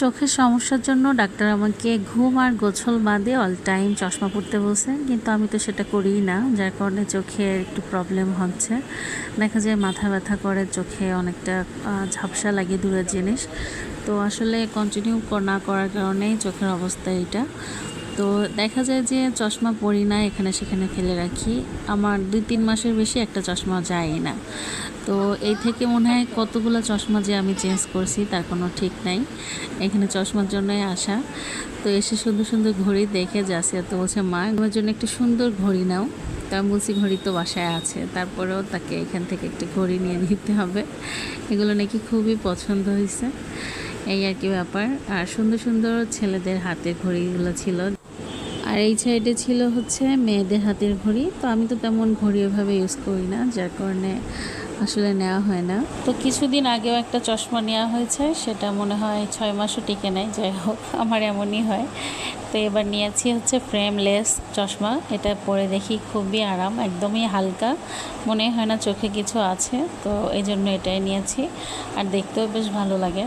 চোখের সমস্যার জন্য ডাক্তার আমাকে ঘুম আর গোছল বাদে অল টাইম চশমা পরতে বলছে কিন্তু আমি তো সেটা করি না, যার কারণে চোখে একটু প্রবলেম হচ্ছে। দেখা যায় মাথা ব্যথা করে, চোখে অনেকটা ঝাপসা লাগে দূরের জিনিস। তো আসলে কন্টিনিউ না করার কারণেই চোখের অবস্থা এইটা। তো দেখা যায় যে চশমা পরি না, এখানে সেখানে ফেলে রাখি। আমার দুই তিন মাসের বেশি একটা চশমা যায় না। তো এই থেকে মনে হয় কতগুলো চশমা যে আমি চেঞ্জ করছি তার কোনো ঠিক নাই। এখানে চশমার জন্যই আসা। তো এসে সুন্দর সুন্দর ঘড়ি দেখে যাচ্ছে তো বলছে, মা আমার জন্য একটি সুন্দর ঘড়ি নাও। তা আমি বলছি, ঘড়ি তো বাসায় আছে। তারপরেও তাকে এখান থেকে একটি ঘড়ি নিয়ে নিতে হবে। এগুলো নাকি খুবই পছন্দ হয়েছে। এই আর কি ব্যাপার। আর সুন্দর সুন্দর ছেলেদের হাতের ঘড়িগুলো ছিল। আর এই সাইডে ছিল হচ্ছে মেয়েদের হাতের ঘড়ি। তো আমি তো তেমন ঘড়ি ওভাবে ইউজ করি না, যার কারণে আসলে নেওয়া হয় না। তো কিছুদিন আগেও একটা চশমা নেওয়া হয়েছে, সেটা মনে হয় ছয় মাসও টিকে নেয় যাই হোক, আমার এমনই হয়। তো এবার নিয়েছি হচ্ছে ফ্রেমলেস চশমা, এটা পরে দেখি খুবই আরাম, একদমই হালকা, মনে হয় না চোখে কিছু আছে, তো এই জন্য এটাই নিয়েছি, আর দেখতেও বেশ ভালো লাগে।